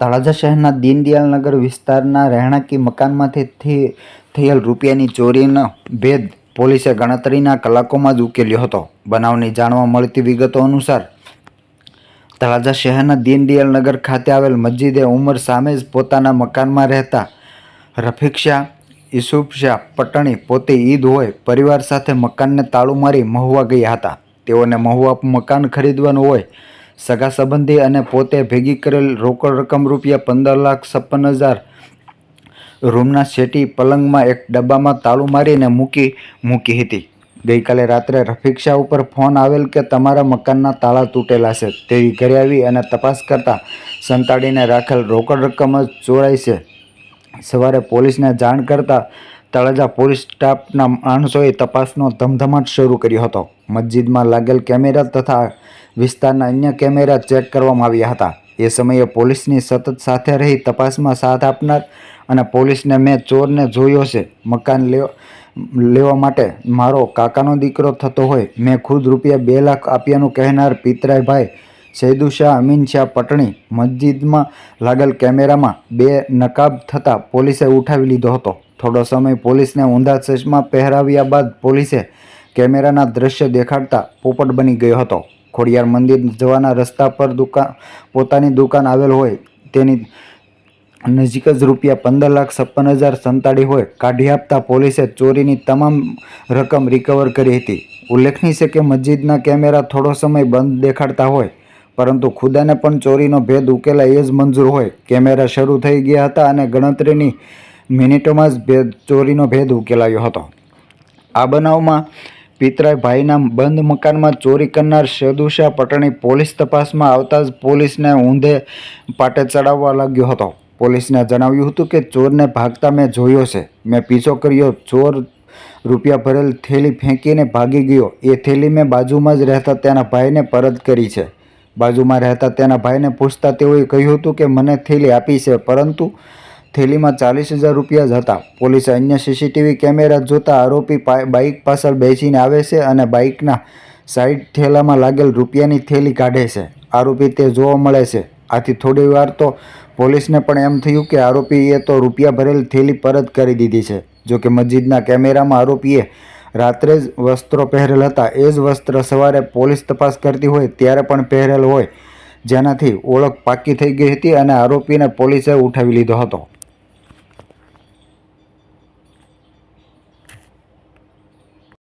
તળાજા શહેરના દીનદયાલનગર વિસ્તારના રહેણાંકી મકાનમાંથી થયેલ રૂપિયાની ચોરીનો ભેદ પોલીસે ગણતરીના કલાકોમાં જ ઉકેલ્યો હતો. બનાવની જાણવા મળતી વિગતો અનુસાર, તળાજા શહેરના દીનદયાલનગર ખાતે આવેલ મસ્જિદે ઉમર સામે જ પોતાના મકાનમાં રહેતા રફીક શાહ ઈસુફ શાહ પટણી પોતે ઈદ હોય, પરિવાર સાથે મકાનને તાળું મારી મહુવા ગયા હતા. તેઓને મહુવા મકાન ખરીદવાનું હોય સગા સંબંધી અને પોતે ભેગી કરેલ રોકડ રકમ રૂપિયા પંદર લાખ છપ્પન હજાર રૂમના શેટી પલંગમાં એક ડબ્બામાં તાળું મારીને મૂકી મૂકી હતી. ગઈકાલે રાત્રે રફીક શાહ ઉપર ફોન આવેલ કે તમારા મકાનના તાળા તૂટેલા છે. તેવી ઘરે આવી અને તપાસ કરતા સંતાડીને રાખેલ રોકડ રકમ જ ચોરાઈ છે. સવારે પોલીસને જાણ કરતા તળાજા પોલીસ સ્ટાફના માણસોએ તપાસનો ધમધમાટ શરૂ કર્યો હતો. મસ્જિદમાં લાગેલ કેમેરા તથા વિસ્તારના અન્ય કેમેરા ચેક કરવામાં આવ્યા હતા. એ સમયે પોલીસની સતત સાથે રહી તપાસમાં સાથ આપનાર અને પોલીસને મેં ચોરને જોયો છે. મકાન લેવા લેવા માટે મારો કાકાનો દીકરો થતો હોય, મેં ખુદ રૂપિયા બે લાખ આપ્યાનું કહેનાર પિતરાયભાઈ સૈદુ શાહ અમીન શાહ પટણી મસ્જિદમાં લાગેલ કેમેરામાં બે નકાબ થતાં પોલીસે ઉઠાવી લીધો હતો. થોડો સમય પોલીસને ઊંધા ચશ્મા પહેરાવ્યા બાદ પોલીસે કેમેરાના દ્રશ્ય દેખાડતા પોપટ બની ગયો હતો. ખોડિયાર મંદિર જવાના રસ્તા પર દુકાન, પોતાની દુકાન આવેલ હોય તેની નજીક જ રૂપિયા પંદર લાખ છપ્પન હજાર સંતાડી હોય કાઢી આપતા પોલીસે ચોરીની તમામ રકમ રિકવર કરી હતી. ઉલ્લેખનીય છે કે મસ્જિદના કેમેરા થોડો સમય બંધ દેખાડતા હોય, પરંતુ ખુદાને પણ ચોરીનો ભેદ ઉકેલાય એ જ મંજૂર હોય. કેમેરા શરૂ થઈ ગયા હતા અને ગણતરીની મિનિટોમાં જ ભેદ, ચોરીનો ભેદ ઉકેલાયો હતો. આ બનાવમાં પિતરાય ભાઈના બંધ મકાનમાં ચોરી કરનાર સદુશા પટણી પોલીસ તપાસમાં આવતા જ પોલીસને ઊંધે પાટે ચડાવવા લાગ્યો હતો. પોલીસને જણાવ્યું હતું કે, ચોરને ભાગતા મેં જોયો છે. મેં પીછો કર્યો. ચોર રૂપિયા ભરેલ થેલી ફેંકીને ભાગી ગયો. એ થેલી મેં બાજુમાં જ રહેતા તેના ભાઈને પરત કરી છે. બાજુમાં રહેતા તેના ભાઈને પૂછતા તેઓએ કહ્યું હતું કે, મને થેલી આપી છે, પરંતુ થેલીમાં ચાલીસ હજાર રૂપિયા જ હતા. પોલીસે અન્ય સીસીટીવી કેમેરા જોતા આરોપી બાઇક પાછળ બેસીને આવે છે અને બાઇકના સાઈડ થેલામાં લાગેલ રૂપિયાની થેલી કાઢે છે. આરોપી તે જોવા મળે છે. આથી થોડી વાર તો પોલીસને પણ એમ થયું કે આરોપીએ તો રૂપિયા ભરેલ થેલી પરત કરી દીધી છે. જોકે મસ્જિદના કેમેરામાં આરોપીએ રાત્રે જ વસ્ત્રો પહેરેલ હતા. એ જ વસ્ત્ર સવારે પોલીસ તપાસ કરતી હોય ત્યારે પણ પહેરેલ હોય. જેનાથી ઓળખ પાકી થઈ ગઈ હતી અને આરોપીને પોલીસે ઉઠાવી લીધો હતો.